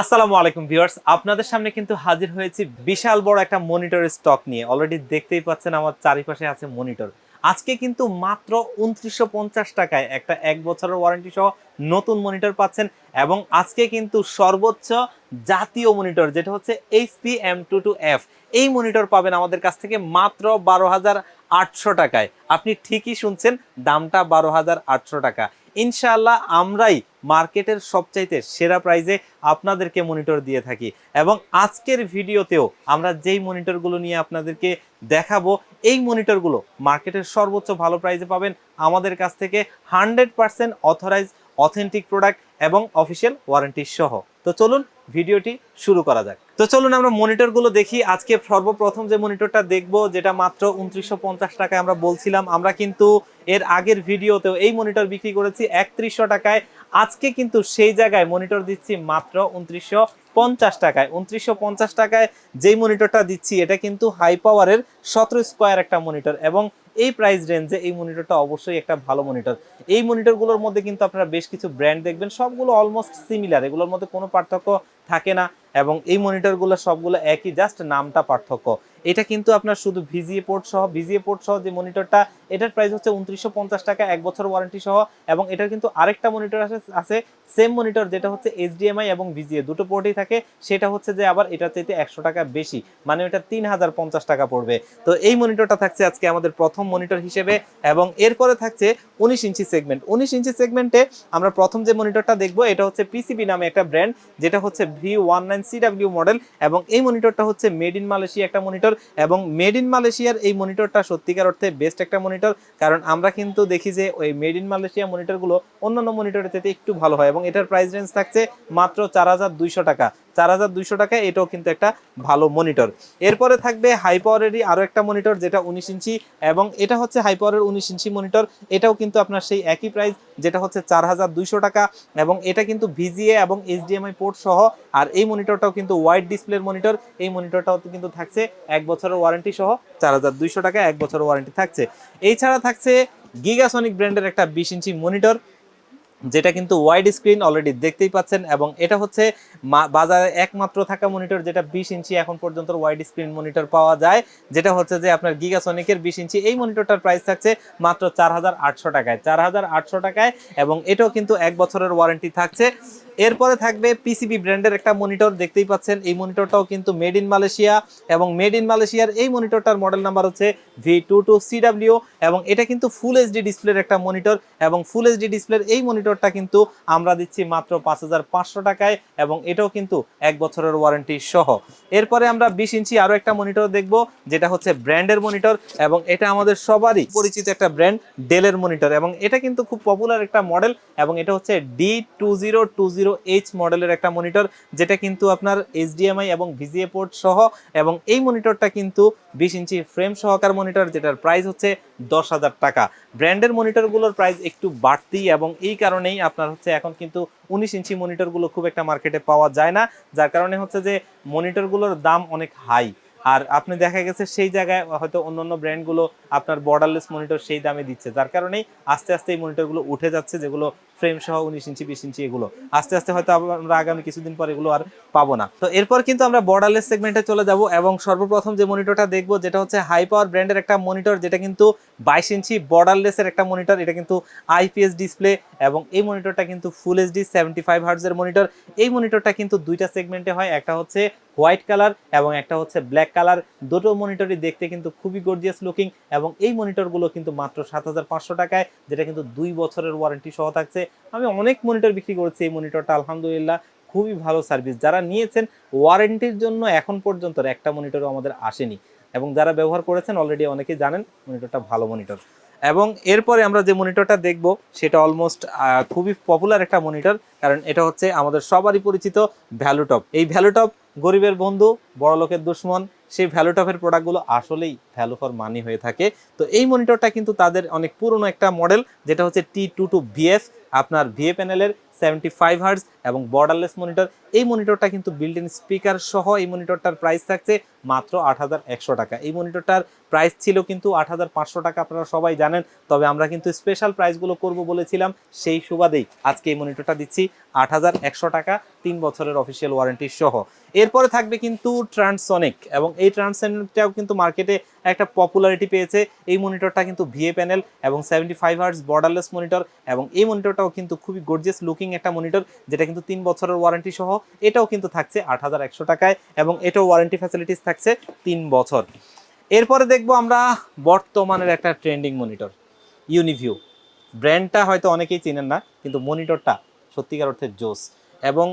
আসসালামু আলাইকুম ভিউয়ার্স। আপনাদের সামনে কিন্তু হাজির হয়েছি বিশাল বড় একটা মনিটরের স্টক নিয়ে। অলরেডি দেখতেই পাচ্ছেন আমার চারিপাশে আছে মনিটর। আজকে কিন্তু মাত্র উনত্রিশশো টাকায় একটা এক বছরের ওয়ারেন্টি সহ নতুন মনিটর পাচ্ছেন এবং আজকে কিন্তু সর্বোচ্চ জাতীয় মনিটর, যেটা হচ্ছে HP M two two F এই মনিটর পাবেন আমাদের কাছ থেকে মাত্র বারো হাজার আটশো টাকায়। আপনি ঠিকই শুনছেন, দামটা বারো হাজার আটশো টাকা। ইনশাআল্লাহ আমরাই মার্কেটের সবচাইতে সেরা প্রাইজে আপনাদেরকে মনিটর দিয়ে থাকি। এবং আজকের ভিডিওতেও আমরা যেই মনিটরগুলো নিয়ে আপনাদেরকে দেখাবো, এই মনিটরগুলো মার্কেটের সর্বোচ্চ ভালো প্রাইজে পাবেন আমাদের কাছ থেকে hundred percent authorise authentic product এবং অফিসিয়াল ওয়ারেন্টি সহ। তো চলুন ভিডিওটি শুরু করা যাক। তো চলুন আমরা মনিটরগুলো দেখি। আজকে সর্বপ্রথম যে মনিটরটা দেখব, যেটা মাত্র উনত্রিশশো টাকায় আমরা বলছিলাম, আমরা কিন্তু এর আগের ভিডিওতেও এই মনিটর বিক্রি করেছি একত্রিশশো টাকায়। আজকে কিন্তু সেই জায়গায় মনিটর দিচ্ছি মাত্র উনত্রিশশো পঞ্চাশ টাকায়। উনত্রিশশো পঞ্চাশ টাকায় যেই মনিটরটা দিচ্ছি, এটা কিন্তু হাই পাওয়ারের সতেরো স্কোয়ার একটা মনিটর এবং এই প্রাইস রেঞ্জে এই মনিটরটা অবশ্যই একটা ভালো মনিটর এই মনিটরগুলোর মধ্যে কিন্তু আপনারা বেশ কিছু ব্র্যান্ড দেখবেন, সবগুলো অলমোস্ট সিমিলার এগুলোর মধ্যে কোনো পার্থক্য থাকে না এবং এই মনিটরগুলো সবগুলো একই জাস্ট নামটা পার্থক্য। এটা কিন্তু আপনার শুধু ভিজিএ পোর্ট সহ, ভিজিএ পোর্ট সহ যে মনিটরটা, এটার প্রাইস হচ্ছে উনত্রিশশো টাকা, এক বছর ওয়ারেন্টি সহ, এবং এটার কিন্তু আরেকটা মনিটর আছে আছে সেম মনিটর যেটা হচ্ছে এইচডিএমআই এবং ভিজিএ, দুটো পোর্টই থাকে, সেটা হচ্ছে যে আবার এটা চাইতে একশো টাকা বেশি মানে এটা তিন হাজার পঞ্চাশ টাকা পড়বে। তো এই মনিটরটা থাকছে আজকে আমাদের প্রথম মনিটর হিসেবে, এবং এরপরে থাকছে উনিশ ইঞ্চি সেগমেন্ট উনিশ ইঞ্চি সেগমেন্টে আমরা প্রথম যে মনিটরটা দেখব, এটা হচ্ছে পিসিবি নামে একটা ব্র্যান্ড যেটা হচ্ছে V one nine CW model এবং এই মনিটরটা হচ্ছে মেড ইন মালয়েশিয়া একটা মনিটর এবং মেড ইন মালয়েশিয়ার এই মনিটরটা সত্যিকার অর্থে বেস্ট একটা মনিটর কারণ আমরা কিন্তু দেখি যে ওই মেড ইন মালয়েশিয়া মনিটরগুলো অন্যান্য মনিটরের থেকে একটু ভালো হয় এবং এটার প্রাইস রেঞ্জ থাকছে মাত্র চার হাজার দুইশো টাকা। চার হাজার দুইশো টাকায় এটাও কিন্তু একটা ভালো মনিটর এরপরে থাকবে হাই পাওয়ারেরই আরও একটা মনিটর যেটা উনিশ ইঞ্চি, এবং এটা হচ্ছে হাই পাওয়ারের উনিশ ইঞ্চি মনিটর এটাও কিন্তু আপনার সেই একই প্রাইস যেটা হচ্ছে চার হাজার দুইশো টাকা, এবং এটা কিন্তু ভিজিএ এবং এইচডিএমআই পোর্ট সহ, আর এই মনিটরটাও কিন্তু ওয়াইড ডিসপ্লের মনিটর এই মনিটরটাও কিন্তু থাকছে এক বছরের ওয়ারেন্টি সহ, চার হাজার দুইশো টাকা, এক বছরের ওয়ারেন্টি থাকছে। এছাড়া থাকছে গিগাসনিক ব্র্যান্ডের একটা বিশ ইঞ্চি মনিটর যেটা কিন্তু ওয়াইড স্ক্রিন অলরেডি দেখতেই পাচ্ছেন এবং এটা হচ্ছে বাজারে একমাত্র থাকা মনিটর যেটা বিশ ইঞ্চি এখন পর্যন্ত ওয়াইড স্ক্রিন মনিটর পাওয়া যায়, যেটা হচ্ছে যে আপনার গিগাসনিকের বিশ ইঞ্চি। এই মনিটরটার প্রাইস থাকছে মাত্র চার হাজার আটশো টাকায়, চার হাজার আটশো টাকায় এবং এটাও কিন্তু এক বছরের ওয়ারেন্টি থাকছে। এরপরে থাকবে পিসিবি ব্র্যান্ডের একটা মনিটর দেখতেই পাচ্ছেন। এই মনিটরটাও কিন্তু মেড ইন মালয়েশিয়া এবং মেড ইন মালয়েশিয়ার এই মনিটরটার মডেল নাম্বার হচ্ছে ভি টু টু সিডাব্লিউ এবং এটা কিন্তু ফুল এইচডি ডিসপ্লের একটা মনিটর এবং ফুল এইচডি ডিসপ্লের এই মনিটরটা কিন্তু আমরা দিচ্ছি মাত্র পাঁচ হাজার পাঁচশো টাকায় এবং এটাও কিন্তু এক বছরের ওয়ারেন্টি সহ। এরপরে আমরা বিশ ইঞ্চি আরও একটা মনিটর দেখব, যেটা হচ্ছে ব্র্যান্ডের মনিটর এবং এটা আমাদের সবারই পরিচিত একটা ব্র্যান্ড ডেলের মনিটর এবং এটা কিন্তু খুব পপুলার একটা মডেল এবং এটা হচ্ছে D two zero two zero H মডেলের একটা মনিটর যেটা কিন্তু আপনার এইচডিএমআই এবং ভিজিএ পোর্ট সহ, এবং এই মনিটরটা কিন্তু বিশ ইঞ্চি ফ্রেম সহকার মনিটর যেটার প্রাইস হচ্ছে দশ হাজার টাকা। ব্র্যান্ডের মনিটরগুলোর প্রাইস একটু বাড়তি এবং এই কারণেই আপনার হচ্ছে এখন কিন্তু উনিশ ইঞ্চি মনিটরগুলো খুব একটা মার্কেটে পাওয়া যায় না, যার কারণে হচ্ছে যে মনিটরগুলোর দাম অনেক হাই আর আপনি দেখা গেছে সেই জায়গায় হয়তো অন্যান্য ব্র্যান্ডগুলো আপনার বর্ডারলেস মনিটর সেই দামে দিচ্ছে, যার কারণেই আস্তে আস্তে এই মনিটরগুলো উঠে যাচ্ছে, যেগুলো ফ্রেম সহ উনিশ ইঞ্চি, বিশ ইঞ্চি এগুলো। আস্তে আস্তে হয়তো আমরা আগামী কিছুদিন পর এগুলো আর পাবো না। তো এরপর কিন্তু আমরা বর্ডারলেস সেগমেন্টে চলে যাব এবং সর্বপ্রথম যে মনিটরটা দেখব, যেটা হচ্ছে হাই পাওয়ার ব্র্যান্ডের একটা মনিটর যেটা কিন্তু বাইশ ইঞ্চি বর্ডারলেসের একটা মনিটর এটা কিন্তু আইপিএস ডিসপ্লে এবং এই মনিটরটা কিন্তু ফুল এইচডি সেভেন্টি ফাইভ হার্টজের মনিটর এই মনিটরটা কিন্তু দুইটা সেগমেন্টে হয়, একটা হচ্ছে হোয়াইট কালার এবং একটা হচ্ছে ব্ল্যাক কালার দুটো মনিটরই দেখতে কিন্তু খুবই গর্জিয়াস লুকিং এবং এই মনিটরগুলো কিন্তু মাত্র সাত হাজার পাঁচশো টাকায়, যেটা কিন্তু দুই বছরের ওয়ারেন্টি সহ থাকছে। আমি অনেক মনিটর বিক্রি করেছি এই মনিটরটা আলহামদুলিল্লাহ, খুবই ভালো সার্ভিস যারা নিয়েছেন ওয়ারেন্টির জন্য এখন পর্যন্ত একটা মনিটরও আমাদের আসেনি। এবং যারা ব্যবহার করেছেন অলরেডি অনেকেই জানেন মনিটরটা ভালো মনিটর এবং এরপরে আমরা যে মনিটরটা দেখব, সেটা অলমোস্ট খুবই পপুলার একটা মনিটর কারণ এটা হচ্ছে আমাদের সবারই পরিচিত ভ্যালুটপ এই ভ্যালুটপ গরিবের বন্ধু, বড় লোকের দুশ্মন, সেই ভ্যালুটপের প্রোডাক্টগুলো আসলেই ভ্যালু ফর মানি হয়ে থাকে। তো এই মনিটরটা কিন্তু তাদের অনেক পুরনো একটা মডেল যেটা হচ্ছে টি টু টু ভিএফ আপনার ভিএ প্যানেলের সেভেন্টি ফাইভ হার্স এবং বর্ডারলেস মনিটর এই মনিটরটা কিন্তু বিল্ট ইন স্পিকার সহ এই মনিটরটার প্রাইস থাকছে মাত্র আট হাজার একশো টাকা। এই মনিটরটার প্রাইস ছিল কিন্তু আট হাজার পাঁচশো টাকা, আপনারা সবাই জানেন। তবে আমরা কিন্তু স্পেশাল প্রাইসগুলো করব বলেছিলাম, সেই সুবাদেই আজকে এই মনিটরটা দিচ্ছি আট হাজার একশো টাকা, তিন বছরের অফিসিয়াল ওয়ারেন্টি সহ। এরপরে থাকবে কিন্তু ট্রান্সসনিক এবং এই ট্রান্সসনিকটাও কিন্তু মার্কেটে একটা পপুলারিটি পেয়েছে। এই মনিটরটা কিন্তু ভিএ প্যানেল এবং seventy five hertz borderless monitor এবং এই মনিটরটাও কিন্তু খুবই গর্জিয়াস লুকিং একটা মনিটর যেটা কিন্তু তিন বছরের ওয়ারেন্টি সহ এটাও কিন্তু থাকছে আট হাজার একশো টাকায় এবং এটাও ওয়ারেন্টি ফ্যাসিলিটিস থাকছে তিন বছর। এরপরে দেখব আমরা বর্তমানের একটা ট্রেন্ডিং মনিটর ইউনিভিউ ব্র্যান্ডটা হয়তো অনেকেই চিনেন না, কিন্তু মনিটরটা সত্যিকার অর্থে জোস। এবং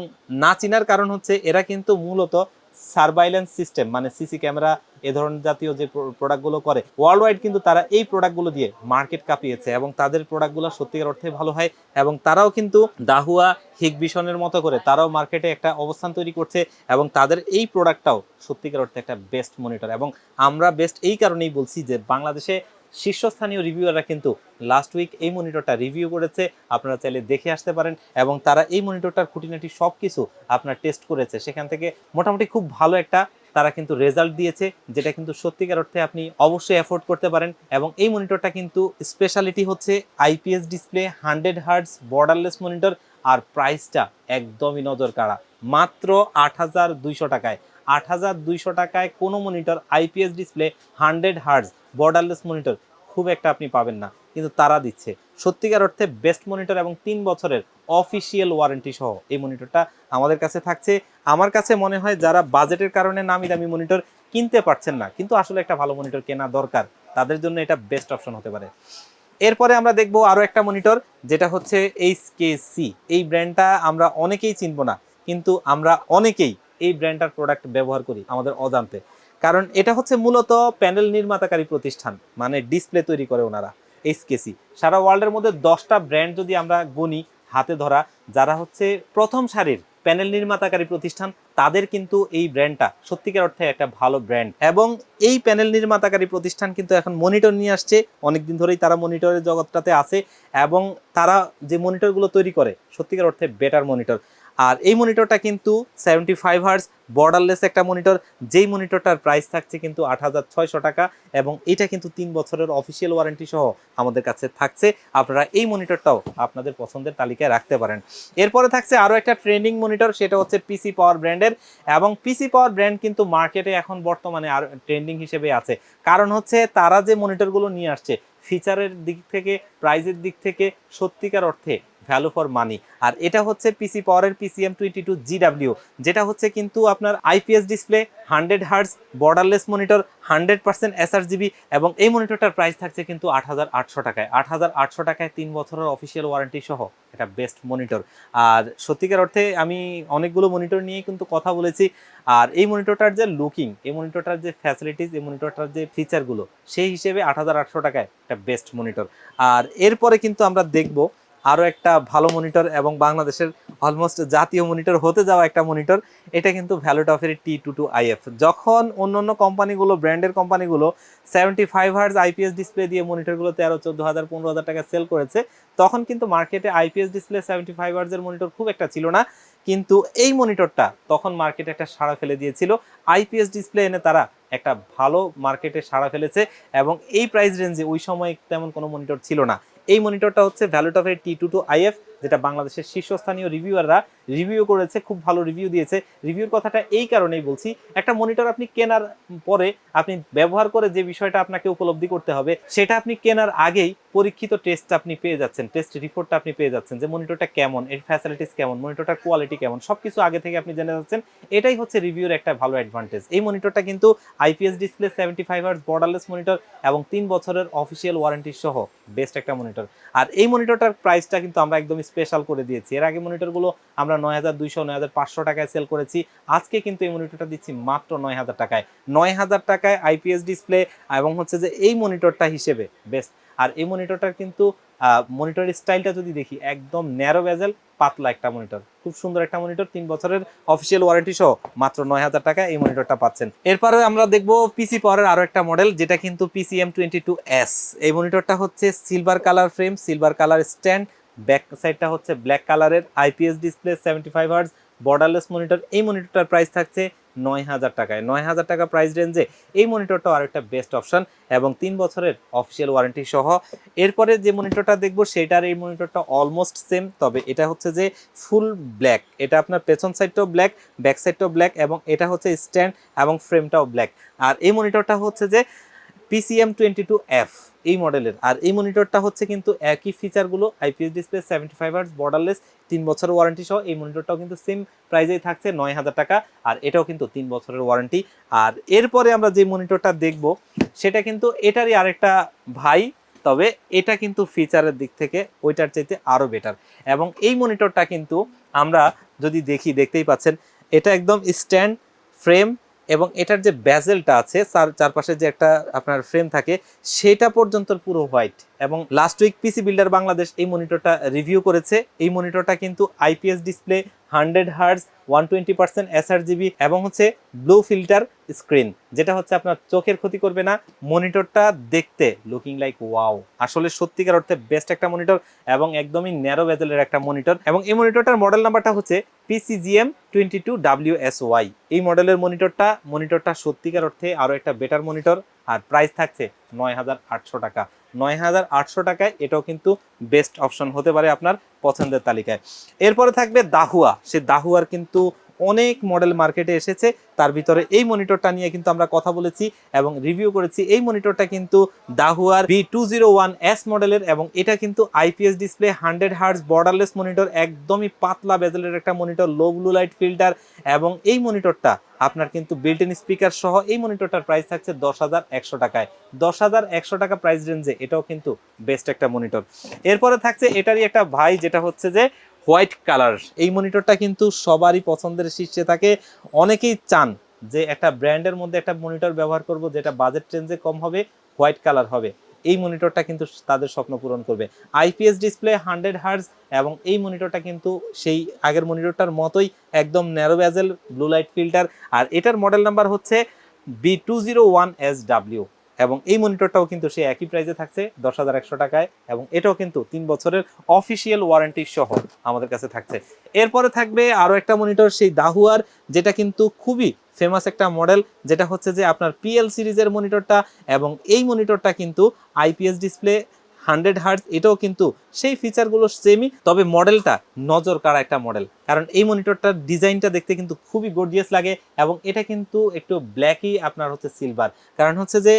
না চিনার কারণ হচ্ছে এরা কিন্তু মূলত সার্ভাইলেন্স সিস্টেম মানে সিসি ক্যামেরা এ ধরনের জাতীয় যে প্রোডাক্টগুলো করে ওয়ার্ল্ড ওয়াইড কিন্তু তারা এই প্রোডাক্টগুলো দিয়ে মার্কেট কাঁপিয়েছে এবং তাদের প্রোডাক্টগুলো সত্যিকার অর্থে ভালো হয় এবং তারাও কিন্তু দাহুয়া হিগবিশনের মতো করে তারাও মার্কেটে একটা অবস্থান তৈরি করছে এবং তাদের এই প্রোডাক্টটাও সত্যিকার অর্থে একটা বেস্ট মনিটর এবং আমরা বেস্ট এই কারণেই বলছি যে বাংলাদেশে শীর্ষস্থানীয় রিভিউয়াররা কিন্তু লাস্ট উইক এই মনিটরটা রিভিউ করেছে। আপনারা চাইলে দেখে আসতে পারেন এবং তারা এই মনিটরটার খুঁটিনাটি সব কিছু আপনার টেস্ট করেছে। সেখান থেকে মোটামুটি খুব ভালো একটা তারা কিন্তু রেজাল্ট দিয়েছে, যেটা কিন্তু সত্যিকার অর্থে আপনি অবশ্যই অ্যাফোর্ড করতে পারেন এবং এই মনিটরটা কিন্তু স্পেশালিটি হচ্ছে IPS display hundred hertz borderless monitor আর প্রাইসটা একদমই নজর কাড়া মাত্র আট হাজার দুইশো টাকায়। আট হাজার দুইশো টাকায় কোনো monitor IPS display hundred hertz borderless monitor খুব একটা আপনি পাবেন না, কিন্তু তারা দিচ্ছে। সত্যিকার অর্থে বেস্ট মনিটর এবং তিন বছরের অফিসিয়াল ওয়ারেন্টি সহ এই মনিটরটা আমাদের কাছে থাকছে। আমার কাছে মনে হয় যারা বাজেটের কারণে নামি দামি মনিটর কিনতে পারছেন না, কিন্তু আসলে একটা ভালো মনিটর কেনা দরকার, তাদের জন্য এটা বেস্ট অপশন হতে পারে। এরপরে আমরা দেখব আরও একটা মনিটর যেটা হচ্ছে এইচ কে সি এই ব্র্যান্ডটা আমরা অনেকেই চিনব না, কিন্তু আমরা অনেকেই এই ব্র্যান্ডটার প্রোডাক্ট ব্যবহার করি আমাদের অজান্তে। কারণ এটা হচ্ছে মূলত প্যানেল নির্মাতাকারী প্রতিষ্ঠান মানে ডিসপ্লে তৈরি করে ওনারা এইচকেসি সারা ওয়ার্ল্ডের মধ্যে দশটা ব্র্যান্ড যদি আমরা গুনি, হাতে ধরা, যারা হচ্ছে প্রথম সারির প্যানেল নির্মাতাকারী প্রতিষ্ঠান, তাদের কিন্তু এই ব্র্যান্ডটা সত্যিকার অর্থে একটা ভালো ব্র্যান্ড। এবং এই প্যানেল নির্মাতাকারী প্রতিষ্ঠান কিন্তু এখন মনিটর নিয়ে আসছে, অনেকদিন ধরেই তারা মনিটরের জগৎটাতে আছে, এবং তারা যে মনিটরগুলো তৈরি করে, সত্যিকার অর্থে বেটার মনিটর আর এই মনিটরটা কিন্তু সেভেন্টি ফাইভ হার্স বর্ডারলেস একটা মনিটর যেই মনিটরটার প্রাইস থাকছে কিন্তু আট হাজার ছয়শো টাকা এবং এটা কিন্তু তিন বছরের অফিসিয়াল ওয়ারেন্টি সহ আমাদের কাছে থাকছে। আপনারা এই মনিটরটাও আপনাদের পছন্দের তালিকায় রাখতে পারেন। এরপরে থাকছে আরও একটা ট্রেন্ডিং মনিটর সেটা হচ্ছে পিসি পাওয়ার ব্র্যান্ডের এবং পিসি পাওয়ার ব্র্যান্ড কিন্তু মার্কেটে এখন বর্তমানে আর ট্রেন্ডিং হিসেবে আছে। কারণ হচ্ছে তারা যে মনিটরগুলো নিয়ে আসছে ফিচারের দিক থেকে প্রাইজের দিক থেকে, সত্যিকার অর্থে ভ্যালু ফর মানি আর এটা হচ্ছে পিসি পাওয়ারের পিসিএম টোয়েন্টি টু জিডাব্লিউ যেটা হচ্ছে কিন্তু আপনার IPS display hundred hertz borderless monitor hundred percent sRGB এবং এই মনিটরটার প্রাইস থাকছে কিন্তু আট হাজার আটশো টাকায়। আট হাজার আটশো টাকায় তিন বছরের অফিসিয়াল ওয়ারেন্টি সহ এটা বেস্ট মনিটর আর সত্যিকার অর্থে আমি অনেকগুলো মনিটর নিয়ে কিন্তু কথা বলেছি। আর এই মনিটরটার যে লুকিং এই মনিটরটার যে ফ্যাসিলিটিস এই মনিটরটার যে ফিচারগুলো সেই হিসেবে আট হাজার আটশো টাকায় একটা বেস্ট মনিটর আর এরপরে কিন্তু আমরা দেখব আরও একটা ভালো মনিটর এবং বাংলাদেশের অলমোস্ট জাতীয় মনিটর হতে যাওয়া একটা মনিটর এটা কিন্তু ভ্যালুটফের টি টু টু আইএফ যখন অন্য অন্য কোম্পানিগুলো ব্র্যান্ডের কোম্পানিগুলো seventy five hertz IPS display দিয়ে মনিটরগুলো তেরো, চোদ্দ হাজার, পনেরো হাজার টাকা সেল করেছে, তখন কিন্তু মার্কেটে আইপিএস ডিসপ্লে সেভেন্টি ফাইভ হার্সের মনিটর খুব একটা ছিল না। কিন্তু এই মনিটরটা তখন মার্কেটে একটা সাড়া ফেলে দিয়েছিল। আইপিএস ডিসপ্লে এনে তারা একটা ভালো মার্কেটে সাড়া ফেলেছে এবং এই প্রাইস রেঞ্জে ওই সময় তেমন কোনো মনিটর ছিল না। এই মনিটরটা হচ্ছে ভ্যালুটফের টি টু টু আইএফ যেটা বাংলাদেশের শীর্ষস্থানীয় রিভিউয়াররা রিভিউ করেছে, খুব ভালো রিভিউ দিয়েছে। রিভিউর কথাটা এই কারণেই বলছি, একটা মনিটর আপনি কেনার পরে আপনি ব্যবহার করে যে বিষয়টা আপনাকে উপলব্ধি করতে হবে, সেটা আপনি কেনার আগেই পরীক্ষিত টেস্ট আপনি পেয়ে যাচ্ছেন টেস্ট রিপোর্টটা আপনি পেয়ে যাচ্ছেন যে মনিটরটা কেমন, এর ফ্যাসিলিটিস কেমন মনিটরটার কোয়ালিটি কেমন সব কিছু আগে থেকে আপনি জেনে যাচ্ছেন। এটাই হচ্ছে রিভিউর একটা ভালো অ্যাডভান্টেজ এই মনিটরটা কিন্তু IPS display seventy five hertz borderless monitor এবং তিন বছরের অফিসিয়াল ওয়ারেন্টি সহ বেস্ট একটা মনিটর আর এই মনিটরটার প্রাইসটা কিন্তু আমরা একদম স্পেশাল করে দিয়েছি। এর আগে মনিটরগুলো আমরা নয় হাজার দুইশো, নয় হাজার পাঁচশো টাকায় সেল করেছি। আজকে কিন্তু এই মনিটরটা দিচ্ছি মাত্র নয় হাজার টাকায়। নয় হাজার টাকায় আইপিএস ডিসপ্লে এবং হচ্ছে যে এই মনিটরটা হিসেবে বেস্ট আর এই মনিটরটার কিন্তু মনিটরের স্টাইলটা যদি দেখি, একদম ন্যারো বেজেল পাতলা একটা মনিটর খুব সুন্দর একটা মনিটর তিন বছরের অফিসিয়াল ওয়ারেন্টি সহ মাত্র নয় হাজার টাকা এই মনিটরটা পাচ্ছেন। এরপরে আমরা দেখব পিসি পাওয়ারের আরও একটা মডেল যেটা কিন্তু পিসিএম টোয়েন্টি টু এস এই মনিটরটা হচ্ছে silver colour frame silver colour stand back সাইডটা হচ্ছে ব্ল্যাক কালারের IPS display seventy five hertz borderless monitor এই মনিটরটার প্রাইস থাকছে নয় হাজার টাকায়। নয় হাজার টাকা প্রাইস রেঞ্জে এই মনিটরটাও আরেকটা বেস্ট অপশন এবং তিন বছরের অফিসিয়াল ওয়ারেন্টি সহ। এরপরে যে মনিটরটা দেখব, সেটার এই মনিটরটা অলমোস্ট সেম তবে এটা হচ্ছে যে ফুল ব্ল্যাক এটা আপনার পেছন সাইডটাও ব্ল্যাক ব্যাক সাইডটাও ব্ল্যাক এবং এটা হচ্ছে স্ট্যান্ড এবং ফ্রেমটাও ব্ল্যাক আর এই মনিটরটা হচ্ছে যে পিসিএম টোয়েন্টি টু এফ এই মডেলের। আর এই মনিটরটা হচ্ছে কিন্তু একই ফিচারগুলো IPS display seventy five hertz borderless তিন বছরের ওয়ারেন্টি সহ এই মনিটরটাও কিন্তু সেম প্রাইজেই থাকছে নয় হাজার টাকা, আর এটাও কিন্তু তিন বছরের ওয়ারেন্টি আর এরপরে আমরা যে মনিটরটা দেখব, সেটা কিন্তু এটারই আরেকটা ভাই, তবে এটা কিন্তু ফিচারের দিক থেকে ওইটার চাইতে আরও বেটার এবং এই মনিটরটা কিন্তু আমরা যদি দেখি, দেখতেই পাচ্ছেন, এটা একদম স্ট্যান্ড ফ্রেম এবং এটার যে ব্যাজেলটা আছে, চার, চারপাশে যে একটা আপনার ফ্রেম থাকে, সেটা পর্যন্ত পুরো হোয়াইট এবং last week PC builder Bangladesh এই মনিটরটা রিভিউ করেছে। এই মনিটরটা কিন্তু IPS display hundred hertz one twenty percent sRGB এবং হচ্ছে ব্লু ফিল্টার স্ক্রিন যেটা হচ্ছে আপনার চোখের ক্ষতি করবে না, মনিটরটা দেখতে লুকিং লাইক ওয়াও আসলে সত্যিকার অর্থে বেস্ট একটা মনিটর এবং একদমই ন্যারো বেজেলের একটা মনিটর এবং এই মনিটরটার মডেল নাম্বারটা হচ্ছে PCGM twenty two W S Y এই মডেলের মনিটরটা মনিটরটা সত্যিকার অর্থে আরও একটা বেটার মনিটর আর প্রাইস থাকছে নয় হাজার আটশো টাকা। নয় হাজার আটশো টাকায় এটাও কিন্তু বেস্ট অপশন হতে পারে আপনার পছন্দের তালিকায়। এরপরে থাকবে দাহুয়া। সে দাহুয়ার কিন্তু অনেক মডেল মার্কেটে এসেছে। তার ভিতরে এই মনিটরটা নিয়ে কিন্তু আমরা কথা বলেছি এবং রিভিউ করেছি। এই মনিটরটা কিন্তু দাহুয়ার B two zero one S মডেলের এবং এটা কিন্তু IPS display hundred hertz borderless monitor একদমই পাতলা বেজেলের একটা monitor low blue light filter এবং এই মনিটরটা আপনার কিন্তু বিল্ট ইন স্পিকার সহ এই মনিটরটার প্রাইস থাকছে দশ হাজার একশো টাকায়। দশ হাজার একশো টাকা প্রাইস রেঞ্জে এটাও কিন্তু বেস্ট একটা মনিটর এরপরে থাকছে এটারই একটা ভাই যেটা হচ্ছে যে হোয়াইট কালার। এই মনিটরটা কিন্তু সবারই পছন্দের শীর্ষে থাকে। অনেকেই চান যে একটা ব্র্যান্ডের মধ্যে একটা মনিটর ব্যবহার করব যেটা বাজেট রেঞ্জে কম হবে, হোয়াইট কালার হবে। এই মনিটরটা কিন্তু তাদের স্বপ্ন পূরণ করবে। আইপিএস ডিসপ্লে হান্ড্রেড হার্জ এবং এই মনিটরটা কিন্তু সেই আগের মনিটরটার মতোই একদম narrow bezel, blue light filter. আর এটার মডেল নাম্বার হচ্ছে B two zero one S W এবং এই মনিটরটাও কিন্তু সেই একই প্রাইসে থাকছে দশ হাজার একশো টাকায় এবং এটাও কিন্তু তিন বছরের অফিসিয়াল ওয়ারেন্টি সহ আমাদের কাছে থাকছে। এরপরে থাকবে আরও একটা মনিটর সেই দাহুয়ার যেটা কিন্তু খুবই ফেমাস একটা মডেল যেটা হচ্ছে যে আপনার পিএল সিরিজের মনিটরটা এবং এই মনিটরটা কিন্তু আইপিএস ডিসপ্লে হান্ড্রেড হার্টস, এটাও কিন্তু সেই ফিচারগুলো সেমই তবে মডেলটা নজর কাড়া একটা মডেল। কারণ এই মনিটরটার ডিজাইনটা দেখতে কিন্তু খুবই গর্জিয়াস লাগে এবং এটা কিন্তু একটু ব্ল্যাকই আপনার হচ্ছে সিলভার কারণ হচ্ছে যে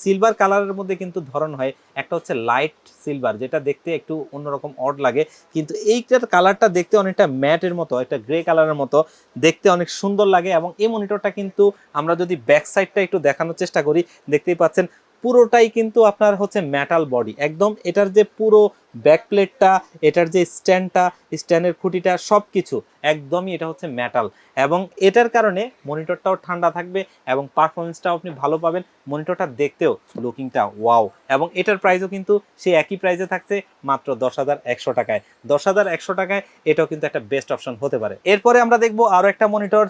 সিলভার কালারের মধ্যে কিন্তু ধরন হয়, একটা হচ্ছে লাইট সিলভার যেটা দেখতে একটু অন্যরকম অড লাগে। কিন্তু এইটার কালারটা দেখতে অনেকটা ম্যাটের মতো, একটা গ্রে কালারের মতো, দেখতে অনেক সুন্দর লাগে এবং এই মনিটরটা কিন্তু আমরা যদি ব্যাক সাইডটা একটু দেখানোর চেষ্টা করি, দেখতেই পাচ্ছেন পুরোটাই কিন্তু আপনার হচ্ছে মেটাল বডি একদম এটার যে পুরো ব্যাক প্লেটটা এটার যে স্ট্যান্ডটা স্ট্যান্ডের খুঁটিটা সব কিছু একদমই এটা হচ্ছে মেটাল এবং এটার কারণে মনিটরটাও ঠান্ডা থাকবে এবং পারফরমেন্সটাও আপনি ভালো পাবেন। মনিটরটা দেখতেও লুকিংটা ওয়াও এবং এটার প্রাইসও কিন্তু সেই একই প্রাইসে থাকছে মাত্র দশ হাজার একশো টাকায়। দশ হাজার একশো টাকায় এটাও কিন্তু একটা বেস্ট অপশন হতে পারে। এরপরে আমরা দেখব আরও একটা মনিটর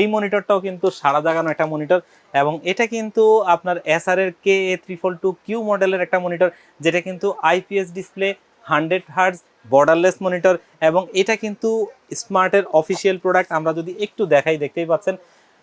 এই মনিটরটাও কিন্তু সারা জাগানো একটা মনিটর এবং এটা কিন্তু আপনার এসআর এর কে এ ত্রিফল টু কিউ মডেলের একটা মনিটর, যেটা কিন্তু IPS display hundred hertz borderless monitor এবং এটা কিন্তু স্মার্টের অফিসিয়াল প্রোডাক্ট আমরা যদি একটু দেখাই, দেখতেই পাচ্ছেন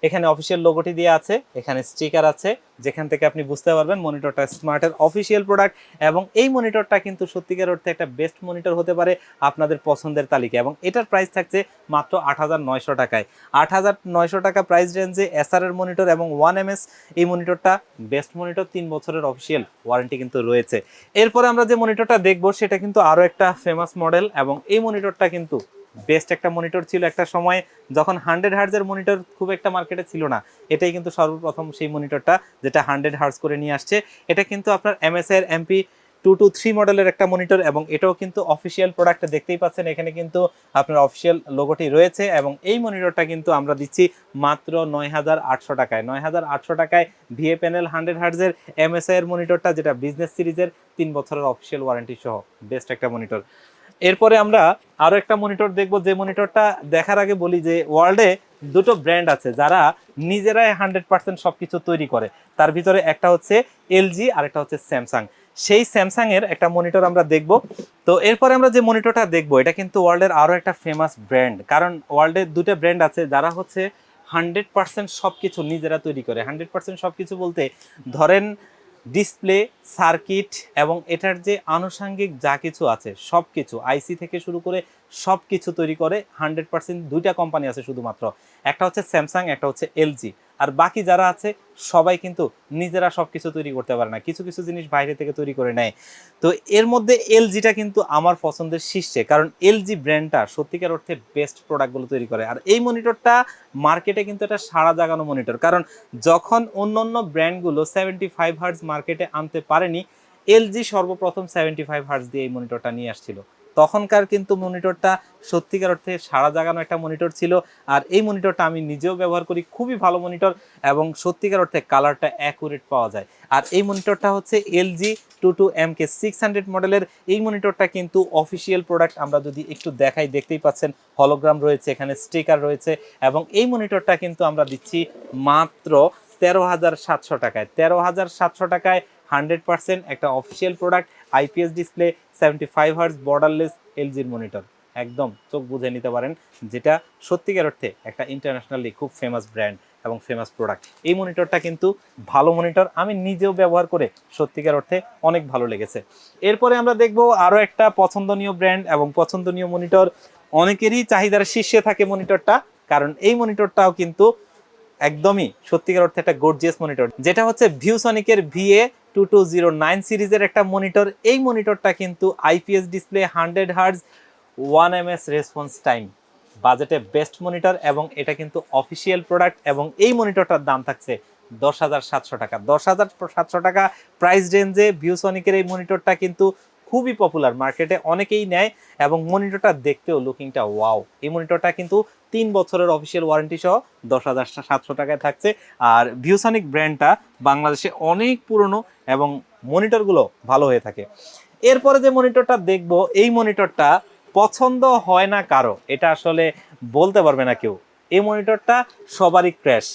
এখানে অফিসিয়াল লোগোটি দিয়ে আছে, এখানে স্টিকার আছে, যেখান থেকে আপনি বুঝতে পারবেন মনিটরটা স্মার্টের অফিসিয়াল প্রোডাক্ট এবং এই মনিটরটা কিন্তু সত্যিকার অর্থে একটা বেস্ট মনিটর হতে পারে আপনাদের পছন্দের তালিকা এবং এটার প্রাইস থাকছে মাত্র আট হাজার নয়শো টাকায়। আট হাজার নয়শো টাকা প্রাইস রেঞ্জে এসআর এর মনিটর এবং ওয়ান এম এস এই মনিটরটা বেস্ট মনিটর তিন বছরের অফিসিয়াল ওয়ারেন্টি কিন্তু রয়েছে। এরপরে আমরা যে মনিটরটা দেখব সেটা কিন্তু আরও একটা ফেমাস মডেল এবং এই মনিটরটা কিন্তু বেস্ট একটা মনিটর ছিল একটা সময় যখন হান্ড্রেড হার্জের মনিটর খুব একটা মার্কেটে ছিল না, এটাই কিন্তু সর্বপ্রথম সেই মনিটরটা যেটা হান্ড্রেড হার্জ করে নিয়ে আসছে। এটা কিন্তু আপনার এমএসআই এর এমপি টু টু থ্রি মডেলের একটা মনিটর এবং এটাও কিন্তু অফিসিয়াল প্রোডাক্ট দেখতেই পাচ্ছেন, এখানে কিন্তু আপনার অফিসিয়াল লোগোটি রয়েছে এবং এই মনিটরটা কিন্তু আমরা দিচ্ছি মাত্র নয় হাজার আটশো টাকায়। নয় হাজার আটশো টাকায় ভিএ প্যানেল হান্ড্রেড হার্জের এমএসআই এর মনিটরটা যেটা বিজনেস সিরিজের তিন বছরের অফিসিয়াল ওয়ারেন্টি সহ বেস্ট একটা মনিটর। এরপরে আমরা আরও একটা মনিটর দেখব। যে মনিটরটা দেখার আগে বলি যে ওয়ার্ল্ডে দুটো ব্র্যান্ড আছে যারা নিজেরাই হান্ড্রেড পার্সেন্ট সবকিছু তৈরি করে। তার ভিতরে একটা হচ্ছে এলজি আর একটা হচ্ছে স্যামসাং সেই স্যামসাং এর একটা মনিটর আমরা দেখব। তো এরপরে আমরা যে মনিটরটা দেখব, এটা কিন্তু ওয়ার্ল্ডের আরও একটা ফেমাস ব্র্যান্ড কারণ ওয়ার্ল্ডের দুটো ব্র্যান্ড আছে যারা হচ্ছে হান্ড্রেড পার্সেন্ট সব কিছু নিজেরা তৈরি করে। হান্ড্রেড পার্সেন্ট সব কিছু বলতে ধরেন ডিসপ্লে সার্কিট এবং এটার যে আনুষাঙ্গিক যা কিছু আছে সব কিছু আইসি থেকে শুরু করে সব কিছু তৈরি করে হান্ড্রেড পার্সেন্ট দুইটা কোম্পানি আছে শুধুমাত্র। একটা হচ্ছে স্যামসাং একটা হচ্ছে এলজি আর বাকি যারা আছে, সবাই কিন্তু নিজেরা সব কিছু তৈরি করতে পারে না। কিছু কিছু জিনিস বাইরে থেকে তৈরি করে নেয়। তো এর মধ্যে এলজিটা কিন্তু আমার পছন্দের শীর্ষে, কারণ এলজি ব্র্যান্ডটা সত্যিকার অর্থে বেস্ট প্রোডাক্টগুলো তৈরি করে। আর এই মনিটরটা মার্কেটে কিন্তু এটা সারা জাগানো মনিটর কারণ যখন অন্য অন্য ব্র্যান্ডগুলো সেভেন্টি ফাইভ হার্জ মার্কেটে আনতে পারেনি এলজি সর্বপ্রথম সেভেন্টি ফাইভ হার্জ দিয়ে এই মনিটরটা নিয়ে আসছিল। তখনকার কিন্তু মনিটরটা সত্যিকার অর্থে সারা জাগানো একটা মনিটর ছিল। আর এই মনিটরটা আমি নিজেও ব্যবহার করি, খুবই ভালো মনিটর এবং সত্যিকার অর্থে কালারটা অ্যাকুরেট পাওয়া যায়। আর এই মনিটরটা হচ্ছে LG two two M K six hundred মডেলের। এই মনিটরটা কিন্তু অফিসিয়াল প্রোডাক্ট আমরা যদি একটু দেখাই, দেখতেই পাচ্ছেন হলোগ্রাম রয়েছে, এখানে স্টিকার রয়েছে এবং এই মনিটরটা কিন্তু আমরা দিচ্ছি মাত্র তেরো হাজার সাতশো টাকায়। তেরো হাজার সাতশো টাকায় হান্ড্রেড পার্সেন্ট একটা official product IPS display seventy five hertz borderless এলজির monitor একদম চোখ বুঝে নিতে পারেন, যেটা সত্যিকার অর্থে একটা ইন্টারন্যাশনালি খুব ফেমাস ব্র্যান্ড এবং ফেমাস প্রোডাক্ট এই মনিটরটা কিন্তু ভালো মনিটর আমি নিজেও ব্যবহার করে সত্যিকার অর্থে অনেক ভালো লেগেছে। এরপরে আমরা দেখব আরও একটা পছন্দনীয় ব্র্যান্ড এবং পছন্দনীয় মনিটর অনেকেরই চাহিদার শীর্ষে থাকে মনিটরটা কারণ এই মনিটরটাও কিন্তু একদমই সত্যিকার অর্থে একটা গর্জিয়াস মনিটর যেটা হচ্ছে ভিউসনিকের VA two two zero nine সিরিজের একটা মনিটর এই মনিটরটা কিন্তু IPS display hundred hertz one M S response time বাজেটে বেস্ট মনিটর এবং এটা কিন্তু অফিসিয়াল প্রোডাক্ট এবং এই মনিটরটার দাম থাকছে দশ হাজার সাতশো টাকা। দশ হাজার সাতশো টাকা প্রাইস রেঞ্জে ভিউসনিকের এই মনিটরটা কিন্তু খুবই পপুলার মার্কেটে অনেকেই নেয় এবং মনিটরটা দেখতেও লুকিংটা ওয়াও এই মনিটরটা কিন্তু তিন বছরের অফিসিয়াল ওয়ারেন্টি সহ দশ হাজার সাতশো টাকায় থাকছে। আর ভিউসানিক ব্র্যান্ডটা বাংলাদেশে অনেক পুরনো এবং মনিটরগুলো ভালো হয়ে থাকে। এরপরে যে মনিটরটা দেখব, এই মনিটরটা পছন্দ হয় না কারও, এটা আসলে বলতে পারবে না কেউ। এই মনিটরটা সবারই ক্র্যাশ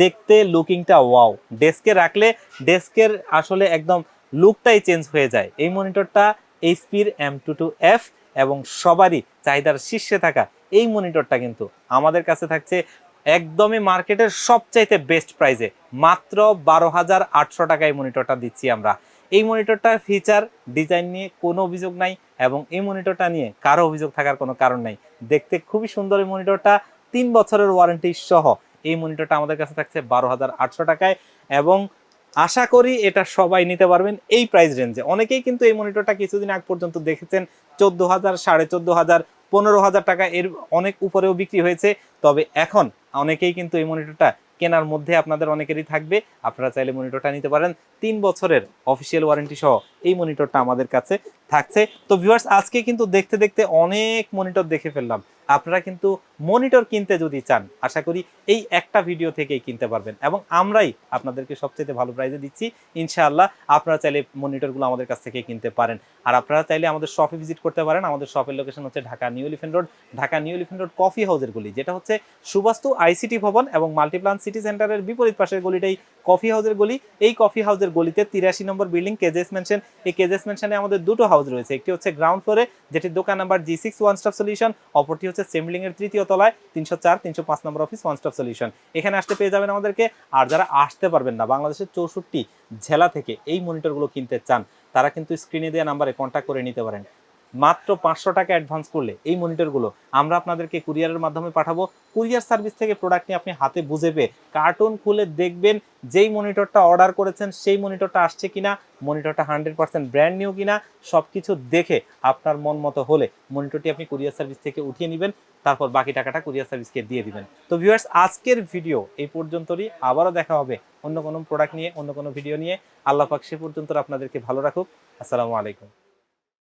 দেখতে লুকিংটা ওয়াও ডেস্কে রাখলে ডেস্কের আসলে একদম লুকটাই চেঞ্জ হয়ে যায়। এই মনিটরটা এইচপির এম টু টু এফ এবং সবারই চাহিদার শীর্ষে থাকা এই মনিটরটা কিন্তু আমাদের কাছে থাকছে একদমই মার্কেটের সবচাইতে বেস্ট প্রাইজে মাত্র বারো হাজার আটশো টাকায় মনিটরটা দিচ্ছি আমরা। এই মনিটরটার ফিচার ডিজাইন নিয়ে কোনো অভিযোগ নাই এবং এই মনিটরটা নিয়ে কারও অভিযোগ থাকার কোনো কারণ নাই। দেখতে খুবই সুন্দর এই মনিটরটা তিন বছরের ওয়ারেন্টি সহ এই মনিটরটা আমাদের কাছে থাকছে বারো হাজার আটশো টাকায় এবং আশা করি এটা সবাই নিতে পারবেন এই প্রাইস রেঞ্জে অনেকেই কিন্তু এই মনিটরটা কিছুদিন আগ পর্যন্ত দেখেছেন চোদ্দ হাজার সাড়ে চোদ্দ হাজার পনেরো হাজার টাকা এর অনেক উপরেও বিক্রি হয়েছে। তবে এখন অনেকেই কিন্তু এই মনিটরটা কেনার মধ্যে আপনাদের অনেকেরই থাকবে। আপনারা চাইলে মনিটরটা নিতে পারেন। তিন বছরের অফিসিয়াল ওয়ারেন্টি সহ এই মনিটরটা আমাদের কাছে থাকছে। তো ভিউয়ার্স আজকে কিন্তু দেখতে দেখতে অনেক মনিটর দেখে ফেললাম। আপনারা কিন্তু মনিটর কিনতে যদি চান, আশা করি এই একটা ভিডিও থেকেই কিনতে পারবেন। এবং আমরাই আপনাদেরকে সবচেয়ে ভালো প্রাইজে দিচ্ছি। ইনশাআল্লাহ আপনারা চাইলে মনিটরগুলো আমাদের কাছ থেকে কিনতে পারেন। আর আপনারা চাইলে আমাদের শপে ভিজিট করতে পারেন। আমাদের শপের লোকেশন হচ্ছে Dhaka New Elephant Road Dhaka New Elephant Road coffee হাউসের গুলি, যেটা হচ্ছে সুবাস্তু আইসিটি ভবন এবং মাল্টিপ্লান সিটি সেন্টারের বিপরীত পাশের গলিটাই কফি হাউসের গলি। এই কফি হাউসের গলিতে তিরাশি নম্বর বিল্ডিং কেজেস মেনশন এই কেজেস মেনশনে আমাদের দুটো হাউস রয়েছে। একটি হচ্ছে গ্রাউন্ড ফ্লোরে যেটি দোকান number G six one stop solution. অপরটি হচ্ছে সেমলিং এর তৃতীয় তলায়, তিনশো চার, তিনশো পাঁচ নম্বর অফিস, ওয়ান স্টপ সলিউশন। এখানে আসতে পেয়ে যাবেন আমাদেরকে। আর যারা আসতে পারবেন না, বাংলাদেশের চৌষট্টি জেলা থেকে এই মনিটরগুলো কিনতে চান, তারা কিন্তু স্ক্রিনে দেওয়া নাম্বারে কন্ট্যাক্ট করে নিতে পারেন। মাত্র পাঁচশো টাকা অ্যাডভান্স করলে এই মনিটরগুলো আমরা আপনাদেরকে কুরিয়ারের মাধ্যমে পাঠাবো। কুরিয়ার সার্ভিস থেকে প্রোডাক্ট নিয়ে আপনি হাতে বুঝে পেয়ে কার্টুন খুলে দেখবেন যেই মনিটরটা অর্ডার করেছেন, সেই মনিটরটা আসছে কিনা মনিটরটা হান্ড্রেড পার্সেন্ট ব্র্যান্ড নিউ কিনা সব কিছু দেখে আপনার মন মতো হলে মনিটরটি আপনি কুরিয়ার সার্ভিস থেকে উঠিয়ে নেবেন, তারপর বাকি টাকাটা কুরিয়ার সার্ভিসকে দিয়ে দিবেন। তো ভিউয়ার্স আজকের ভিডিও এই পর্যন্তই আবারও দেখা হবে অন্য কোনো প্রোডাক্ট নিয়ে, অন্য কোনো ভিডিও নিয়ে। আল্লাহ পাক সে পর্যন্ত আপনাদেরকে ভালো রাখুক। আসসালামু আলাইকুম।